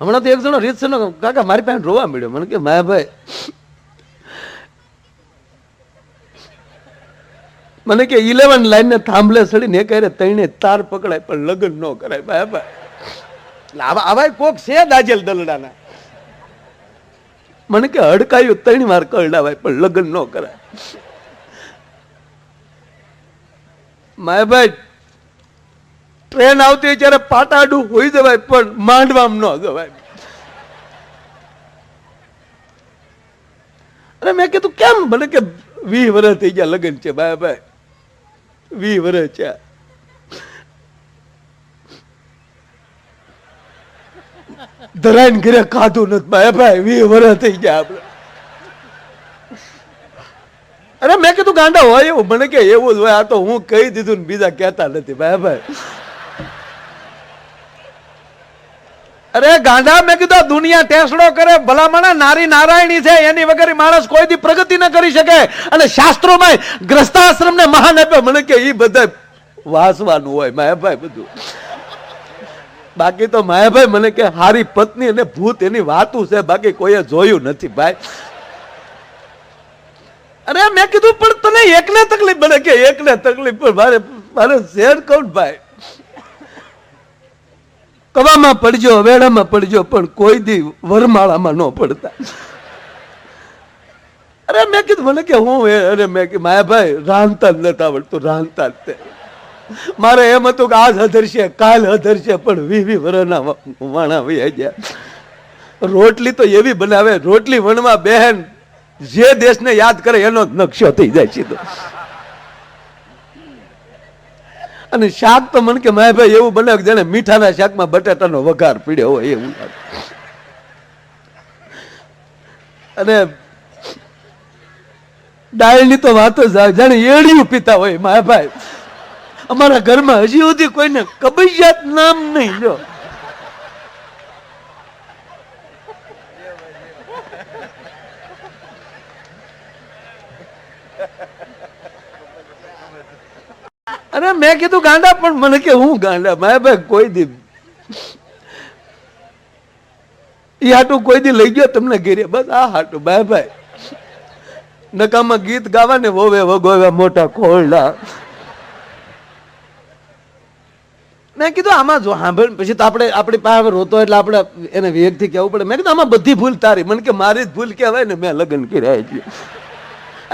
હમણાં તો એક જણો રીતસરનો કાકા, મારી પાસે રોવા મળ્યો. મને કે માયાભાઈ મને કે, ઇલેવન લાઈન ને થાંભલે સડીને એક કહે તઈને તાર પકડાય, પણ લગ્ન ન કરાય. માયાભાઈ ભાઈ. આવા આવા કોક છે દાજેલ દલડાના. મને કે, હડકાયું ત્રણ વાર કરડાવાય, પણ લગ્ન ન કરાય. માયાભાઈ ટ્રેન આવતી હોય ત્યારે પાટાડું હોઈ જવાય, પણ માંડવામાં ન જવાય. અરે મેં કીધું, કેમ? મને કે વી વર્ષ થઈ ગયા લગ્ન છે માયાભાઈ વી વર્ષ છે. ધરાઈને ઘરે ખાધું નથી માયાભાઈ વી વર્ષ થઈ ગયા આપણે. અરે મેં કીધું, ગાંડા હોય એવું, મને કે એવું જ હોય, આ તો હું કહી દીધું ને બીજા કહેતા નથી ભાઈ ભાઈ અરે ગાંડા મેં કીધું દુનિયા ટેસડો કરે, ભલામણા નારી નારાયણી છે, એની વગર માણસ કોઈ દી પ્રગતિ ન કરી શકે. અને શાસ્ત્રોમાં ગ્રસ્તાશ્રમ ને મહાન આપે મને કે એ બધા વાસવાનું હોય, માયાભાઈ બધું. બાકી તો માયાભાઈ મને કે હારી પત્ની અને ભૂત એની વાતું છે, બાકી કોઈએ જોયું નથી, ભાઈ. અરે મેં કીધું, પણ તને એકને તકલીફ બને કે એકને તકલીફ, પણ મારે મારે શેર કહું ભાઈ. કવામાં પડજો, વેળામાં પડજો, પણ કોઈ દી વરમાળામાં ન પડતા. અરે મેં કીધું, મને કે હું અરે મેં કે માયાભાઈ રાંધતા જ નથી આવડતું રાંધતા જ તે. મારે એમ હતું કે આજ હધરશે, કાલ હધરશે, પણ વી વી વરના વાણા વહી ગયા. રોટલી તો એવી બનાવે, રોટલી વણવા બહેન, જે દેશને યાદ કરે એનો નકશો થઈ જાય સીધો. અને શાક તો મને કે માયાભાઈ એવું બને કે જાણે મીઠાના શાકમાં બટાટાનો વઘાર પીડ્યો હોય એવું અને ડાળની તો વાત જ જાણે એડિયું પીતા હોય માયાભાઈ અમારા ઘરમાં હજી સુધી કોઈને કબજિયાત નામ નહીં જો અરે મેં કીધું ગાંડા, પણ મને કે હું ગાંડા? માયાભાઈ કોઈ દી એ હાટું કોઈ દી લઈ ગયો તમને ઘેરે. બસ આ હાટું માયાભાઈ નકામાં ગીત ગાવા ને વોવે વગોવે મોટા ખોરડા. મેં કીધું આમાં જો સાંભળ, પછી તો આપણે આપણી પાસે રોતો એટલે આપણે એને વેગથી કહેવું પડે. મેં કીધું આમાં બધી ભૂલ તારી. મને કે મારી જ ભૂલ કહેવાય ને, મેં લગ્ન કર્યા છે.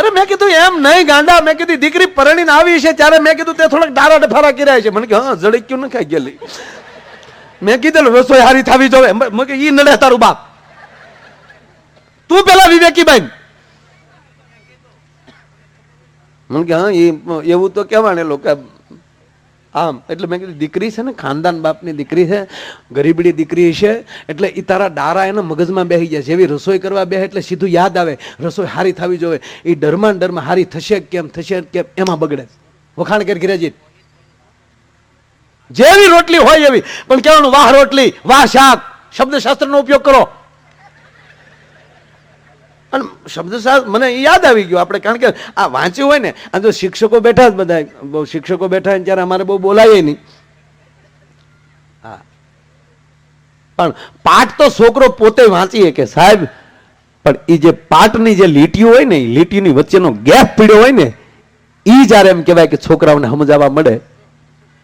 અરે મેં કીધું એમ નહીં ગાંડા, મેં કીધું દીકરી પરણીને આવી છે ત્યારે મેં કીધું તે થોડાક ડારા ડફારા કર્યા છે. મને કે, હા જડક્યું ન ખાઈ ગયેલી? મેં કીધેલું, રસોઈ હારી થાવી જોવે. મેં કે, ઈ નડે તારું બાપ. તું પેલા વિવેકી બેન મને કે, હા એ એવું તો કહેવાને લોકો આમ, એટલે મેં કીધું, દીકરી છે ને, ખાનદાન બાપની દીકરી છે ગરીબડી દીકરી છે. એટલે એ તારા ડારા એના મગજમાં બેસી જાય જેવી રસોઈ કરવા બે એટલે સીધું યાદ આવે, રસોઈ હારી થવી જોઈએ એ ડરમાં ડરમાં હારી થશે કેમ થશે કેમ, એમાં બગડે વખાણ કર ઘરેજી. જેવી રોટલી હોય એવી, પણ કહેવાનું, વાહ રોટલી, વાહ શાક. શબ્દશાસ્ત્રનો ઉપયોગ કરો. અને શબ્દશાસ્ત્ર મને યાદ આવી ગયું આપણે, કારણ કે આ વાંચ્યું હોય ને આ જો શિક્ષકો બેઠા જ બધા શિક્ષકો બેઠા હોય ત્યારે અમારે બહુ બોલાય નહીં. હા. પણ પાઠ તો છોકરો પોતે વાંચીએ કે સાહેબ, પણ એ જે પાઠની જે લીટીઓ હોય ને એ લીટીની વચ્ચેનો ગેપ પીડ્યો હોય ને એ જ્યારે એમ કહેવાય કે છોકરાઓને સમજાવવા મળે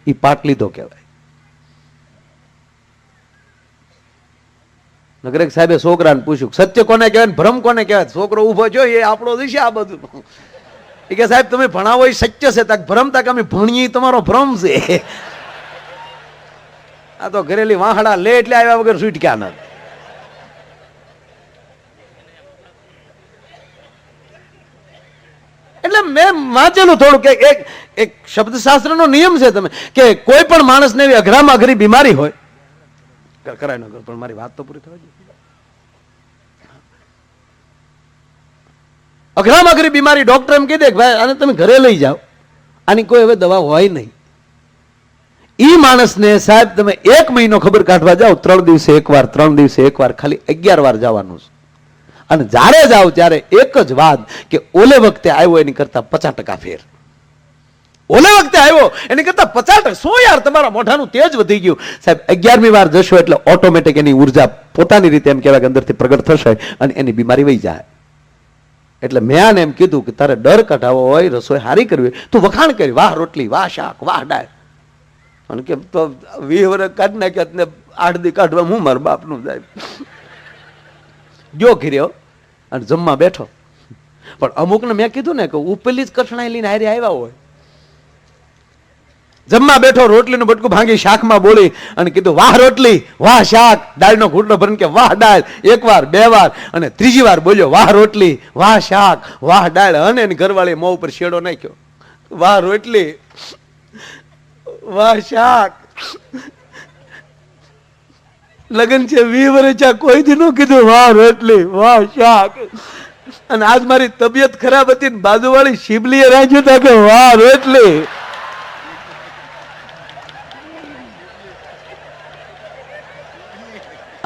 એ પાઠ લીધો કહેવાય. નગર એક સાહેબે છોકરાને પૂછ્યું, સત્ય કોને કહેવાય ભ્રમ કોને કહેવાય? છોકરો ઊભો છો એ આપણો છે આ બધું. એ કે, સાહેબ, તમે ભણાવો એ સત્ય છે, તક ભ્રમ તક અમે ભણીએ તમારો ભ્રમ છે. આ તો ઘરેલી વાહડા લે એટલે આવ્યા વગર છૂટક્યા નથી એટલે મેં વાંચેલું થોડું કે એક એક શબ્દશાસ્ત્રનો નિયમ છે તમે, કે કોઈ પણ માણસને એવી અઘરામાં અઘરી બીમારી હોય કરાય ન કર પણ મારી વાત તો પૂરી થવા જોઈએ અઘરામાં અઘરી બીમારી ડોક્ટર એમ કહી દે ભાઈ, આને તમે ઘરે લઈ જાઓ. આની કોઈ હવે દવા હોય નહીં. એ માણસને સાહેબ તમે એક મહિનો ખબર કાઢવા જાઓ, ત્રણ દિવસે એકવાર ત્રણ દિવસે એકવાર ખાલી અગિયાર વાર જવાનું છે. અને જ્યારે જાઓ ત્યારે એક જ વાત કે ઓલે વખતે આવ્યો એની કરતા પચાસ ટકા ફેર. ઓલે વખતે આવ્યો. એની કરતા પચાસ ટકા શું યાર તમારા મોઢાનું તેજ વધી ગયું. સાહેબ, અગિયારમી વાર જશો એટલે ઓટોમેટિક એની ઊર્જા પોતાની રીતે એમ કહેવાય કે અંદરથી પ્રગટ થશે અને એની બીમારી વહી જાય. એટલે મેં આને એમ કીધું કે તારે ડર કઢાવો હોય, રસોઈ હારી કરવી તું વખાણ કરી, વાહ રોટલી, વાહ શાક, વાહ ડાળ અને કે તો વીસ વર્ષ કાઢી નાખ્યા ને આઠ દી કાઢવા હું મારા બાપનું સાહેબ? ગયો ઘીર્યો અને જમવા બેઠો. પણ અમુકને મેં કીધું ને કે ઉપેલી જ કઠણાઈ લઈને હારે આવ્યા હોય. જમવા બેઠો, રોટલીનું બટકું ભાંગી શાકમાં બોલી અને કીધું, વાહ, રોટલી! વાહ, શાક! દાળનો ઘૂંટડો ભરીને કે, વાહ, દાળ! એક વાર બે વાર અને ત્રીજી વાર બોલ્યો, વાહ, રોટલી! વાહ, શાક! વાહ, દાળ! અને એની ઘરવાળી મોં ઉપર શેડો નાખ્યો. વાહ, રોટલી! વાહ, શાક! લગન છે વી વર્ષ કોઈ દી કીધું, વાહ, રોટલી! વાહ, શાક! અને આજ મારી તબિયત ખરાબ હતી બાજુવાળી શિબલીએ રાખ્યું હતા કે, વાહ, રોટલી!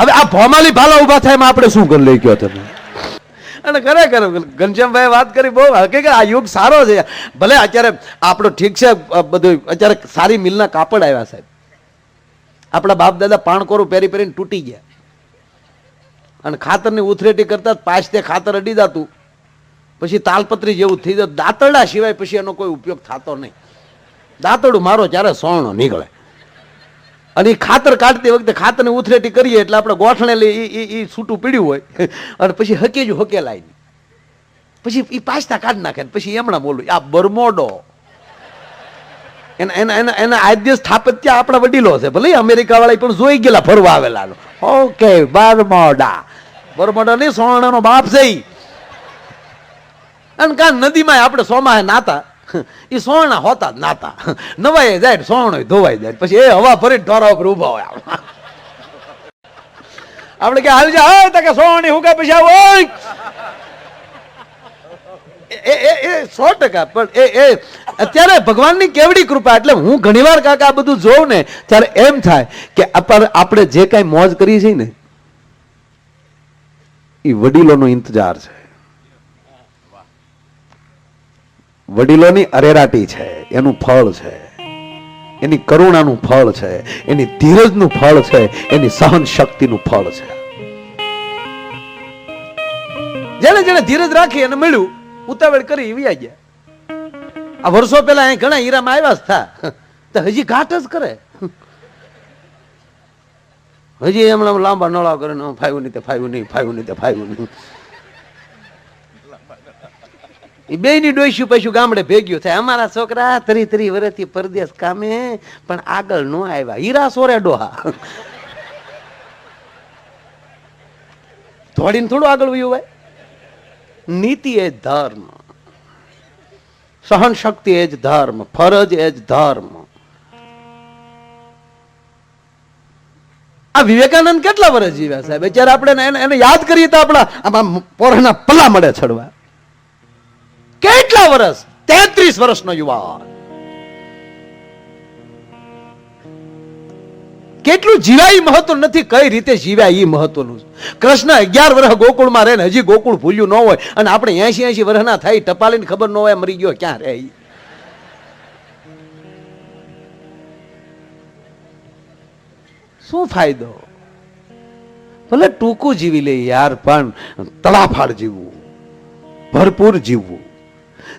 હવે આ ભોમાલી ભાલા ઊભા થાય એમાં આપણે શું કરી લઈ ગયો તમે? અને ખરેખર ઘનશ્યામભાઈ વાત કરી બહુ હકીકત, આ યુગ સારો છે. ભલે અત્યારે આપણો ઠીક છે બધું, અત્યારે સારી મિલના કાપડ આવ્યા સાહેબ. આપણા બાપ દાદા પાણકોરું પહેરી પહેરીને તૂટી ગયા. અને ખાતરની ઉથરેટી કરતા જ પાછતે ખાતર અડી જતું પછી તાલપત્રી જેવું થઈ જતું દાંતરડા સિવાય પછી એનો કોઈ ઉપયોગ થતો નહીં. દાંતરડું મારો જ્યારે સોણો નીકળે. અને ખાતર કાઢતી વખતે ખાતરને ઉથરેટી કરીએ એટલે આપણે ગોઠણે એ એ છૂટું પીડ્યું હોય. અને પછી હકેજું હકેલાય પછી એ પાસ્તા કાઢી નાખે ને પછી એમણા બોલું, આ બરમોડો. એના એના એના એના આદ્ય સ્થાપત્ય આપણા વડીલો છે. ભલે અમેરિકા વાળા પણ જોઈ ગયેલા ફરવા આવેલા ઓકે, બરમોડા. બરમોડા નહીં સોણાનો બાપ છે. અને કાં નદીમાં આપણે સોમાહે નાતા. એ સોણા હોતા જ નાતા. નવાઈ જાય સોણો ધોવાઈ જાય. પછી એ હવા ભરી ઢોરા ઉપર ઊભા હોય આપણે કે હાલ જા હા તો કે સોણી હુકા પછી આવો એ એ સો ટકા, પણ એ એ, અત્યારે ભગવાનની કેવડી કૃપા, એટલે હું ઘણીવાર કાકા આ બધું જોઉં ને, ત્યારે એમ થાય કે આપણ- જે કાંઈ મોજ કરીએ છીએ ને એ વડીલોનો ઇંતજાર છે. વડીલોની અરેરાટી છે, એનું ફળ છે. એની કરુણાનું ફળ છે, એની ધીરજનું ફળ છે, એની સહન શક્તિનું ફળ છે. જેને જેને ધીરજ રાખી અને મળ્યું, ઉતાવળ કરી વ્યા ગયા. આ વર્ષો પહેલા અહીં ઘણા હીરામાં આવ્યા જ થા. તો હજી ઘાટ જ કરે. હજી એમણે લાંબા નળા કરે ને ફાવ્યું નહીં તે ફાયું નહીં ફાયું નહીં તે ફાયું નહીં. એ બે ની ડોસ્યું પછી ગામડે ભેગ્યું થાય. અમારા છોકરા ત્રી ત્રી વર્ષથી પરદેશ કામે, પણ આગળ નો આવ્યા. હીરા સોરે ડોહા. દોડીને થોડું આગળ વયું હોય. નીતિ એ ધર્મ. સહન શક્તિ એ જ ધર્મ. ફરજ એ જ ધર્મ. આ વિવેકાનંદ કેટલા વર્ષ જીવ્યા સાહેબ? અત્યારે આપણે એને યાદ કરીએ તો આપણા આમાં પોરના પલ્લા મળે છડવા. કેટલા વર્ષ તેત્રીસ વર્ષનો યુવાન. કેટલું જીવાય મહત્વ નથી, કઈ રીતે જીવ્યા એ મહત્વનું. કૃષ્ણ અગિયાર વર્ષ ગોકુળમાં રહે ને હજી ગોકુળ ભૂલ્યું ન હોય અને આપણે એસી એસી વર્ષના થાય, ટપાલીને ખબર ન હોય, મરી ગયો ક્યાં રહે શું ફાયદો? ભલે ટૂંકું જીવી લે યાર, પણ તળાફાડ જીવવું, ભરપૂર જીવવું.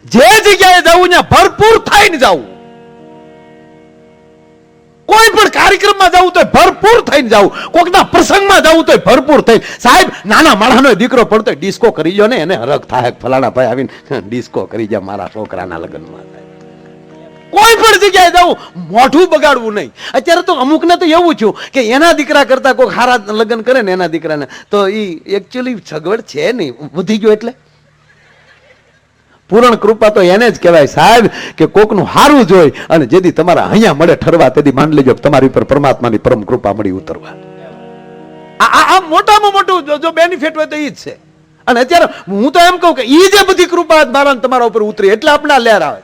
જે જગ્યાએ જવું ત્યાં ભરપૂર થઈને જવું. કોઈ પણ કાર્યક્રમમાં જવું તો ભરપૂર થઈને જવું. કોકના પ્રસંગમાં જવું તો ભરપૂર થઈ સાહેબ, નાના માણસનો દીકરો પડતો ડિસ્કો કરી લ્યો ને, એને હરખ થાય. ફલાણા ભાઈ આવીને ડિસ્કો કરી જાય મારા છોકરાના લગ્નમાં કોઈ પણ જગ્યાએ જવું, મોઢું બગાડવું નહીં. અત્યારે તો અમુકને તો એવું થયું કે એના દીકરા કરતા કોઈ હારા લગ્ન કરે ને એના દીકરાને. તો એ એકચ્યુઅલી સગવડ છે નહીં. વધી ગયો એટલે? પૂર્ણ કૃપા તો એને જ કહેવાય સાહેબ કે કોકનું હારું જોઈ અને જેથી તમારા અહીંયા મળે ઠરવા, તેથી માની લેજો તમારી ઉપર પરમાત્માની પરમ કૃપા મળી ઉતરવા. આ મોટામાં મોટું જો- બેનિફિટ હોય તો એ જ છે. અને અત્યારે હું તો એમ કહું કે એ જે બધી કૃપા મારા તમારા ઉપર ઉતરી, એટલે આપણા લહેર આવે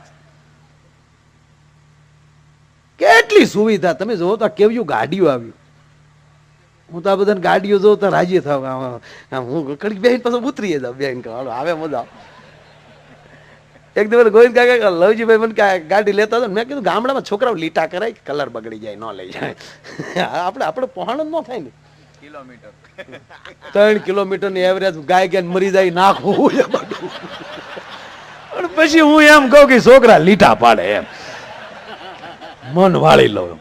કેટલી સુવિધા, તમે જોવો તો કેવું ગાડીઓ આવ્યું. હું તો આ બધાને ગાડીઓ જોઉં તો રાજી થાવ. હું કડીક બેન પાછું ઉતરીએ જાઉં બેન હાલો, આવે મજા. એક દિવસ ગોવિંદ કાકા લવજીભાઈ મને ગાડી લેતા હતા મેં કીધું ગામડામાં છોકરાઓ લીટા કરાય કલર બગડી જાય ન લઈ જાય. આપણે આપણે પહોંચ ન થાય ને. કિલોમીટર. ત્રણ કિલોમીટરની એવરેજ ગાય ગયા મરી જાય નાખવું અને પછી હું એમ કહું કે છોકરા લીટા પાડે એમ. મન વાળી લઉં